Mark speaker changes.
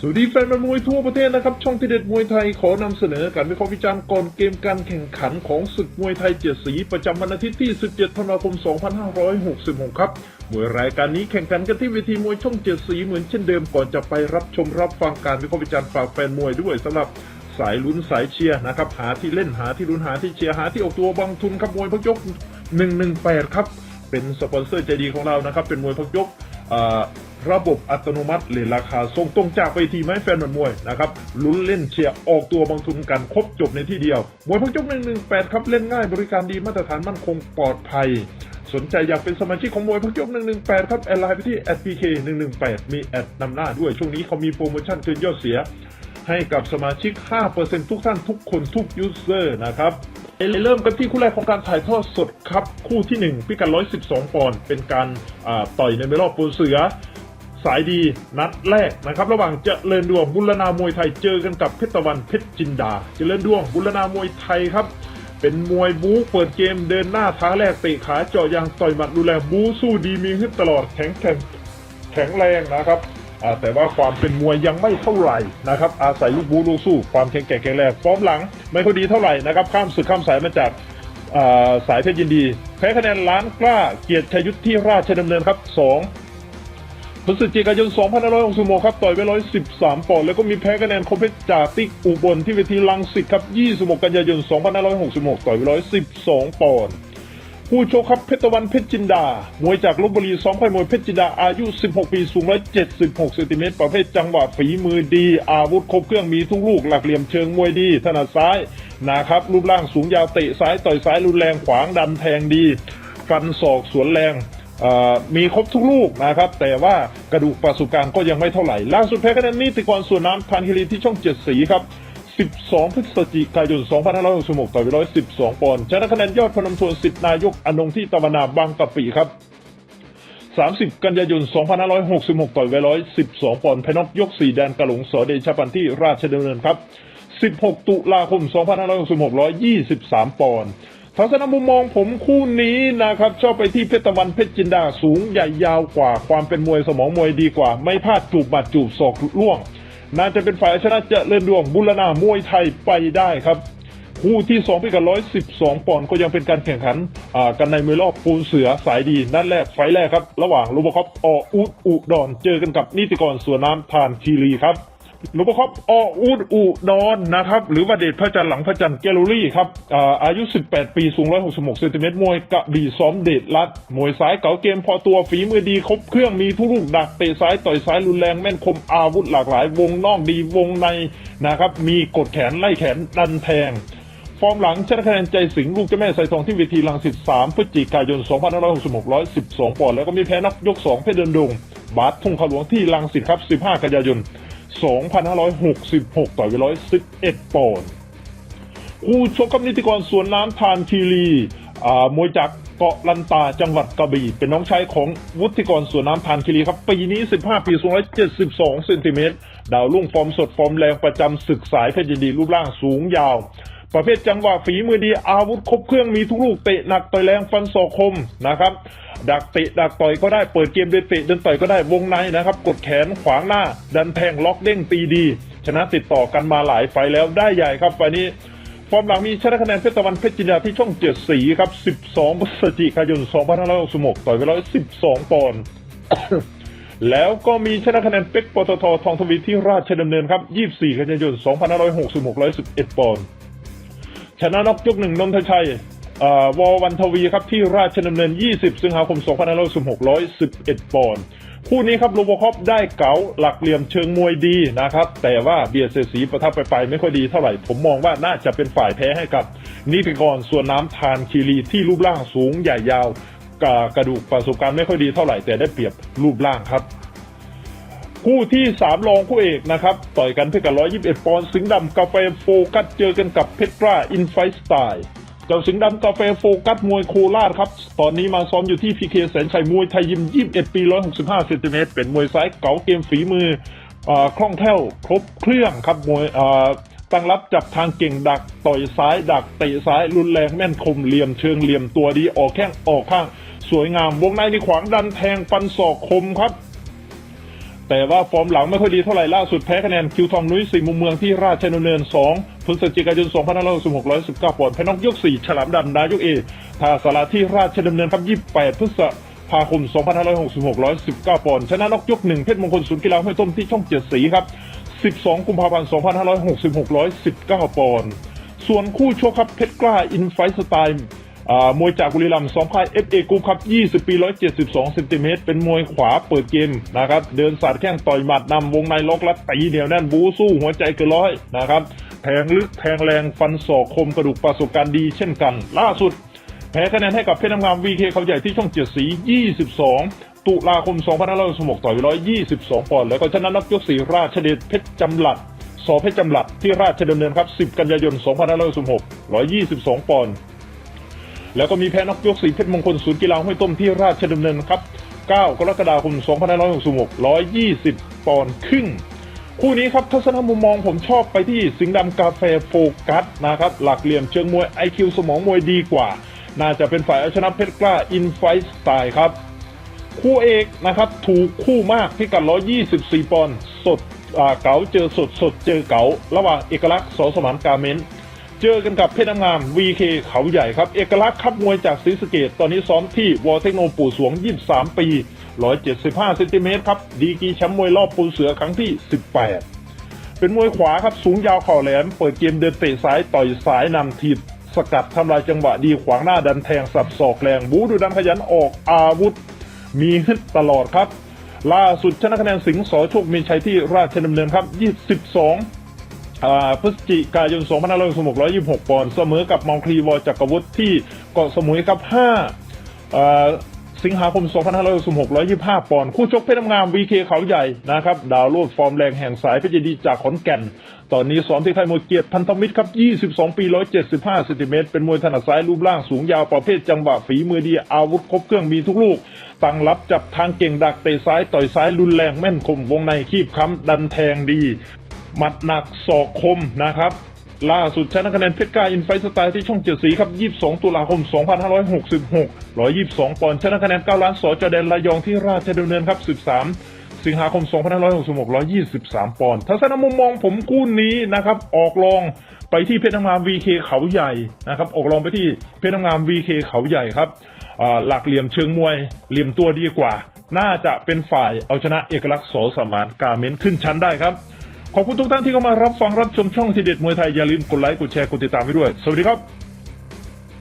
Speaker 1: สวัสดีแฟนมวยทั่วประเทศนะครับ ช่องที่เด็ดมวยไทยขอนำเสนอการวิเคราะห์วิจารณ์ก่อนเกมการแข่งขันของศึกมวยไทยเจ็ดสีประจำวันอาทิตย์ที่ 17 ธันวาคม 2566 ครับมวยรายการนี้แข่งขันกันที่เวทีมวยช่องเจ็ดสีเหมือนเช่นเดิมก่อนจะไปรับชมรับฟังการวิเคราะห์วิจารณ์ฝากแฟนมวยด้วยสำหรับสายลุ้นสายเชียร์นะครับหาที่เล่นหาที่ลุ้นหาที่เชียร์หาที่ออกตัวบางทุนครับมวยพักยก 118 ครับเป็นสปอนเซอร์ใจดีของเรานะครับเป็นมวยพักยกอ่า ระบบอัตโนมัติเลทราคาส่งตรงจากไปทีไม้แฟนมวยนะครับลุ้นเล่นเชียร์ออกตัวบางทุนกันครบจบในที่เดียว มวยพักยก118ครับเล่นง่ายบริการดีมาตรฐานมั่นคงปลอดภัย สนใจอยากเป็นสมาชิกของมวยพักยก 118 ครับ แอดไลน์ไปที่ @pk 118มีแอดนำหน้าด้วยช่วงนี้เขามีโปรโมชั่นคืนยอดเสีย ให้กับสมาชิก 5%ทุกท่านทุกคนทุกยูเซอร์นะครับเริ่มกันที่คู่แรกของการถ่ายทอดสดครับ คู่ที่ 1 พิกัด112 ปอนด์เป็นการต่อยในเมลอบปูเสือ สายดีนัดแรกนะครับ ระหว่างเจริญดวงบุรณามวยไทยเจอกันกับเพชรตะวันเพชรจินดา เจริญดวงบุรณามวยไทยครับเป็นมวยบู๊เปิดเกมเดินหน้าท้าแรกเตะขาเจาะยางต่อยหมัดดูแลบู๊สู้ดีมีฮึดตลอดแข็งแข็งแข็งแรงนะครับแต่ว่าความเป็นมวยยังไม่เท่าไหร่นะครับอาศัยลูกบู๊ลูกสู้ความแข็งแกร่งแข็งแรงฟอร์มหลัง ไม่ค่อยดีเท่าไหร่นะครับข้ามศึกข้ามสายมาจากสายเพชรยินดีแพ้คะแนนล้านกล้าเกียรติชยุทธที่ราชดำเนินครับ2 พฤศจิกายน 2566 ครับต่อยไป 113 ปอนด์แล้วก็มีแพ้คะแนนคมเพชรจากติ๊กอุบลที่เวทีลังสิตครับ 26 กันยายน 2566 ต่อยไป 112 ปอนด์ผู้โชกครับเพชรตะวันเพชรจินดา มวยจากลบบุรีซ้อมค่ายมวยเพชรจินดาอายุ 16 ปี สูง 176เซนติเมตร ประเภทจังหวะฝีมือดี อาวุธครบเครื่องมีทุกลูก หลักเหลี่ยมเชิงมวยดี ถนัดซ้ายนะครับ รูปร่างสูงยาวเตะซ้ายต่อยซ้ายรุนแรงขวางดันแทงดี ฟันศอกสวนแรง มีครบทุกลูกนะครับ แต่ว่ากระดูกประสบการก็ยังไม่เท่าไหร่ ล่าสุดแพ้คะแนนนิติกรส่วนน้ำพันคิรีที่ช่องเจ็ดสีครับ 12 พฤศจิกายน 2566 ต่อยไป112 ปอนด์ชนะคะแนนยอดพนมทวนสิทธินายกอนงที่ตะวันนาบางกะปิครับ 30 กันยายน 2566 ต่อยไป112 ปอนด์แพนอกยก 4 แดนกระหลงสอเดชปันที่ราชดำเนินครับ 16 ตุลาคม 2566 123 ปอนด์ ทัศนมุมมองผมคู่นี้นะครับ ชอบไปที่เพชรตะวันเพชรจินดาสูงใหญ่ยาวกว่า ความเป็นมวยสมองมวยดีกว่า ไม่พลาดจูบบัดจูบศอกล่วงน่าจะเป็นฝ่ายชนะเจริญดวงบุรณามวยไทยไปได้ครับ คู่ที่2พิกัด112 ปอนด์ก็ยังเป็นการแข่งขันกันในมือรอบปูนเสือสายดีนั่นแรกไฟแรกครับ ระหว่างลูบคอปออุดอุดอนเจอกันกับนิติกรสวนน้ำทานคีรีครับ หลูบคอปออุดอุดอนนะครับ หรือว่าเดชพระจันทร์หลังพระจันทร์แกลลอรี่ครับอาอายุ 18 ปีสูง 166เซนติเมตรมวยกระบี่ซ้อมเดชรัดมวยซ้ายเก๋าเกมพอตัวฝีมือดีครบเครื่องมีทุกลูกดักเตะซ้ายต่อยซ้ายรุนแรงแม่นคมอาวุธหลากหลาย วงนอกดีวงในนะครับ มีกดแขนไล่แขนดันแทงฟอร์มหลังชนะคะแนนใจสิงห์ลูกเจ้าแม่ไซทองที่เวทีลังสิต3พฤศจิกายน 2566 112 ปอนด์แล้วก็มีแพ้นักยก 2 เพชรเดินดง บาสทุ่งขาวหลวงที่ลังสิตครับ 15 กันยายน 2,566 ต่อ111ปอนด์คู่ชกกับนิติกรสวนน้ำทานคีรีอ่ามวยจากเกาะลันตาจังหวัดกระบี่เป็นน้องชายของวุฒิกรสวนน้ำทานคีรีครับ ปีนี้ 15 ปีสูง172 เซนติเมตร ดาวรุ่งฟอร์มสดฟอร์มแรงประจำศึกสายเพชรยินดีรูปร่างสูงยาว ประเภทจังหวะฝีมือดีอาวุธครบเครื่องมีทุกลูกเตะหนักต่อยแรงฟันศอกคมนะครับ ดักเตะดักต่อยก็ได้เปิดเกมเดินเตะเดินต่อยก็ได้วงในนะครับ กดแขนขวางหน้า ดันแทงล็อกเด้งตีดี ชนะติดต่อกันมาหลายไฟแล้วได้ใหญ่ครับไฟนี้ฟอร์มหลังมีชนะคะแนนเพชรตะวันเพชรจินดาที่ช่องเจ็ดสีครับ 12พฤศจิกายน2566ต่อยไป112 ปอนด์แล้วก็มีชนะคะแนนเป็กปตททองทวีที่ราชดำเนินครับ 24 กันยายน 2566 111 ปอนด์ ชนะน็อกยกหนึ่งนนทชัยอ่าวอวันทวีครับที่ราชดำเนิน 20 สิงหาคม2566 111 ปอนด์คู่นี้ครับโรบคอปได้เก๋าหลักเหลี่ยมเชิงมวยดีนะครับ แต่ว่าเบียร์เซสีประทับไปไปไม่ค่อยดีเท่าไหร่ ผมมองว่าน่าจะเป็นฝ่ายแพ้ให้กับนิติกรส่วนน้ำทานคีรีที่รูปร่างสูงใหญ่ยาวกากระดูกประสบการณ์ไม่ค่อยดีเท่าไหร่แต่ได้เปรียบรูปร่างครับ คู่ที่สามรองคู่เอกนะครับต่อยกันเพื่อกัน121ปอนด์สิงห์ดำกาแฟโฟกัสเจอกันกับเพชรกล้าอินไฟสไตล์เจ้าสิงห์ดำกาแฟโฟกัสมวยโคราชครับ ตอนนี้มาซ้อมอยู่ที่พีเคแสนชัยมวยไทยยิม21ปี165เซนติเมตรเป็นมวยซ้ายเก๋าเกมฝีมืออาคล่องแคล่วครบเครื่องครับมวยอ่าตั้งรับจับทางเก่งดักต่อยซ้ายดักเตะซ้ายรุนแรงแม่นคมเหลี่ยมเชิงเหลี่ยมตัวดีออกแข้งออกข้าง สวยงามวงในนี่ขวางดันแทงฟันศอกคมครับ แต่ว่าฟอร์มหลังไม่ค่อยดีเท่าไหร่ล่าสุดแพ้คะแนนคิวทองนุ้ยสี่มุมเมืองที่ราชดำเนิน2พฤศจิกายน2566 119ปอนด์แพ้นอกยก4ฉลามดำนายกเอท่าสาราที่ราชดำเนินครับ28พฤษภาคม 2566 119ปอนด์ชนะนอกยก1เพชรมงคลศูนย์กีฬาห้วยต้มที่ช่องเจ็ดสีครับ 12 กุมภาพันธ์ 2566 119ปอนด์ส่วนคู่ชกครับเพชรกล้าอินไฟสไตล์ มวยจากบุรีรัมย์สองค่าย FA กูครับ 20 ปี 172เซนติเมตรเป็นมวยขวาเปิดเกมนะครับ เดินสาดแข้งต่อยหมัดนำวงในล็อกลัดตีเหนียวแน่นบูสู้หัวใจเกินร้อยนะครับ แทงลึกแทงแรงฟันศอกคมกระดูกประสบการณ์ดีเช่นกัน ล่าสุด แพ้คะแนนให้กับเพชรน้ำงาม VK เขาใหญ่ที่ช่องเจ็ดสี 22 ตุลาคม 2566ต่อย122 ปอนด์แล้วก็ชนะนับยกสีราชเดชเพชรจำหลัดสอเพชรจำหลัดที่ราชดำเนินครับ 10 กันยายน 2566 122 ปอนด์ แล้วก็มีแพ้นอกยกสีเพชรมงคลศูนย์กีฬาห้วยต้มที่ราชดำเนินครับ 9 กรกฎาคม 2566 120 ปอนด์ครึ่ง คู่นี้ครับทัศนมุมมองผมชอบไปที่สิงห์ดำกาแฟโฟกัสนะครับ หลักเหลี่ยมเชิงมวย IQ สมองมวยดีกว่า น่าจะเป็นฝ่ายเอาชนะเพชรกล้าอินไฟสไตล์ครับ คู่เอกนะครับถูกคู่มากพิกัด 124 ปอนด์สดเก๋าเจอสดสดเจอเก๋าระหว่างเอกลักษณ์สสมานกาเมน เจอกันกับเพชรน้ำงาม VK เขาใหญ่ครับ เอกลักษณ์ครับมวยจากศรีสะเกดตอนนี้ซ้อมที่วอเทคโนปู่สวง 23 ปี 175เซนติเมตรครับ ดีกีแชมป์มวยรอบปูเสือครั้งที่ 18 เป็นมวยขวาครับ สูงยาวเข่าแหลม เปิดเกมเดินเตะซ้ายต่อยซ้ายนำทีบสกัดทำลายจังหวะดีขวางหน้าดันแทงสับศอกแรง บูดูดันขยันออกอาวุธ มีฮึดตลอดครับ ล่าสุดชนะคะแนนสิงห์สอโชคมีชัยที่ราชดำเนินครับ 22อ่า พฤศจิกายน2566 2 6ปอนด์เสมอกับมองคลีวอจักรวุฒิที่เกาะสมุยครับ5อ่าสิงหาคม 2566 125 ปอนด์คู่ชกเพชรน้ำงาม VK เขาใหญ่นะครับ ดาวโลดฟอร์มแรงแห่งสายเพชรยินดีจากขอนแก่น ตอนนี้ซ้อมที่ค่ายมวยเกียรติพันธมิตรครับ 22 ปี 175เซนติเมตร เป็นมวยถนัดซ้ายรูปร่างสูงยาวประเภทจังหวะฝีมือดีอาวุธครบเครื่องมีทุกลูกตั้งรับจับทางเก่งดักเตะซ้ายต่อยซ้ายรุนแรงแม่นคมวงในคีบค้ำดันแทงดี หมัดหนักศอกคมนะครับ ล่าสุดชนะคะแนนเพชรกาอินไฟสไตล์ที่ช่องเจ็ดสีครับ 22 ตุลาคม 2566 122 ปอนด์ชนะคะแนน9ล้านสอจอแดนระยองที่ราชดำเนินครับ 13 สิงหาคม 2566 123 ปอนด์ทัศนมุมมองผมคู่นี้นะครับ ออกรองไปที่เพชรน้ำงาม VK เขาใหญ่นะครับ ออกรองไปที่เพชรน้ำงาม VK เขาใหญ่ครับหลักเหลี่ยมเชิงมวย เหลี่ยมตัวดีกว่า น่าจะเป็นฝ่ายเอาชนะเอกลักษณ์โสสมานกาเมนขึ้นชั้นได้ครับ ขอบคุณทุกท่านที่เข้ามารับฟังรับชมช่องทีเด็ดมวยไทยอย่าลืมกดไลค์กดแชร์กดติดตามไว้ด้วย สวัสดีครับ